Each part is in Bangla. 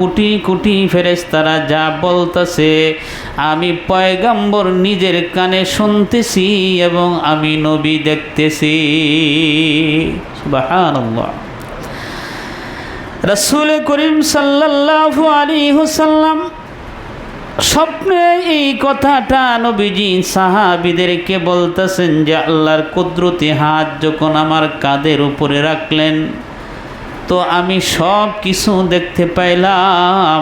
কোটি কোটি ফেরেস্তারা যা বলতেছে, আমি পয়গাম্বর নিজের কানে শুনতেছি এবং আমি নবী দেখতেছি। রসুল করিম সাল্লাল্লাহু আলাইহি ওয়াসাল্লাম স্বপ্নে এই কথাটা নবীজি সাহাবিদেরকে বলতেছেন যে, আল্লাহর কুদরতি হাত যখন আমার কাদের উপরে রাখলেন তো আমি সব কিছু দেখতে পাইলাম।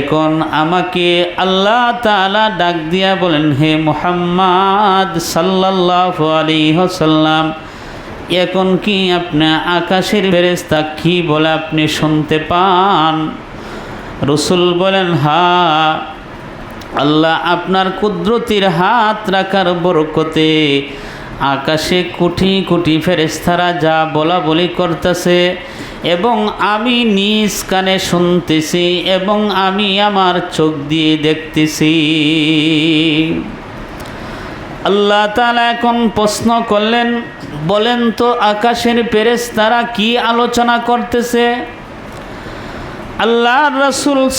এখন আমাকে আল্লাহ তাআলা ডাক দিয়া বলেন, হে মোহাম্মদ সাল্লাল্লাহু আলাইহি ওয়াসাল্লাম, এখন কি আপনি আকাশের ফেরেশতা কি বলে আপনি শুনতে পান? রসুল বলেন, হা, আল্লাহ আপনার কুদরতির হাত রাখার বরকতে আকাশে কোটি কোটি ফেরেস্তারা যা বলা বলি করতেছে, এবং আমি নিজ কানে শুনতেছি, এবং আমি আমার চোখ দিয়ে দেখতেছি। আল্লাহ তালা এখন প্রশ্ন করলেন, বলেন তো আকাশের ফেরেশতারা কি আলোচনা করতেছে? আল্লাহ রসুল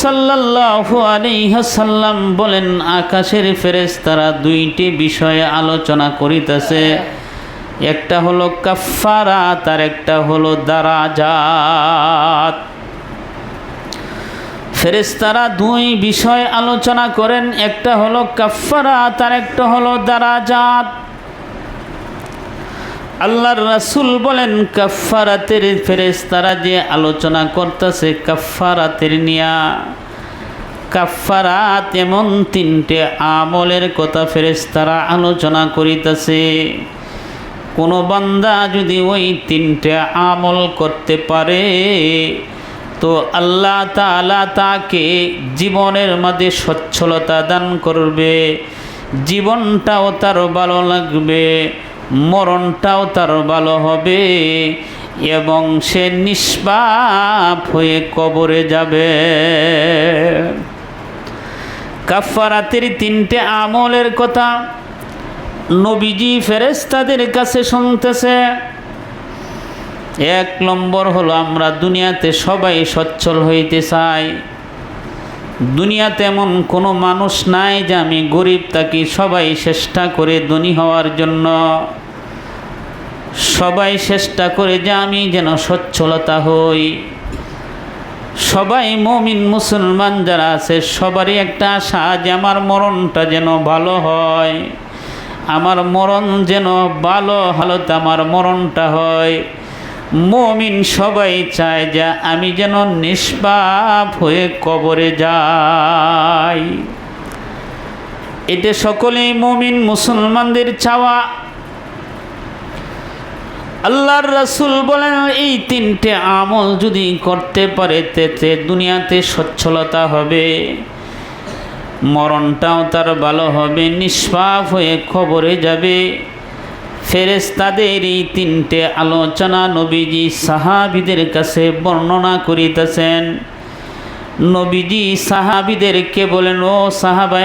আলাইহাল্লাম বলেন, আকাশের ফেরেশতারা দুইটি বিষয়ে আলোচনা করিতেছে। একটা হলো কাফারাত তার একটা হলো দারাজাত। ফেরেশতারা দুই বিষয় আলোচনা করেন, একটা হলো কাফারাত তার একটা হলো দারাজাত। আল্লাহর রাসুল বলেন কাফারাতের ফেরেশতারা যে আলোচনা করতেছে কাফারাতের নিয়া। কাফারাত এমন তিনটে আমলের কথা ফেরেশতারা আলোচনা করিতেছে। কোনো বান্দা যদি ওই তিনটে আমল করতে পারে, তো আল্লাহ তাআলা তাকে জীবনের মাঝে সচ্ছলতা দান করবে, জীবনটাও তার ভালো লাগবে। মরণটাও তার ভালো হবে এবং সে নিষ্পাপ হয়ে কবরে যাবে। কাফারাতের তিনটে আমলের কথা নবীজি ফেরেস্তাদের কাছে শুনতেছে। এক নম্বর হলো, আমরা দুনিয়াতে সবাই সচ্ছল হইতে চাই। দুনিয়াতে এমন কোনো মানুষ নাই যে আমি গরিব, তাকে সবাই চেষ্টা করে ধনী হওয়ার জন্য। সবাই চেষ্টা করে যে আমি যেন সচ্ছলতা হই। সবাই মমিন মুসলমান যারা আছে, সবারই একটা আশা যে আমার মরণটা যেন ভালো হয়। আমার মরণ যেন ভালো হালতে আমার মরণটা হয়। মমিন সবাই চায় যে আমি যেন নিষ্পাপ হয়ে কবরে যাই। এটা সকলেই মমিন মুসলমানদের চাওয়া। আল্লাহর রাসুল বলেন, এই তিনটে আমল যদি করতে পারে, তেতে দুনিয়াতে সচ্ছলতা হবে। মরণটাও তার ভালো হবে, নিষ্পাপ হয়ে খবরে যাবে। ফেরেস্তাদের এই তিনটে আলোচনা নবীজি সাহাবিদের কাছে বর্ণনা করিতেছেন। নবীজি সাহাবিদেরকে বলেন ও সাহাবা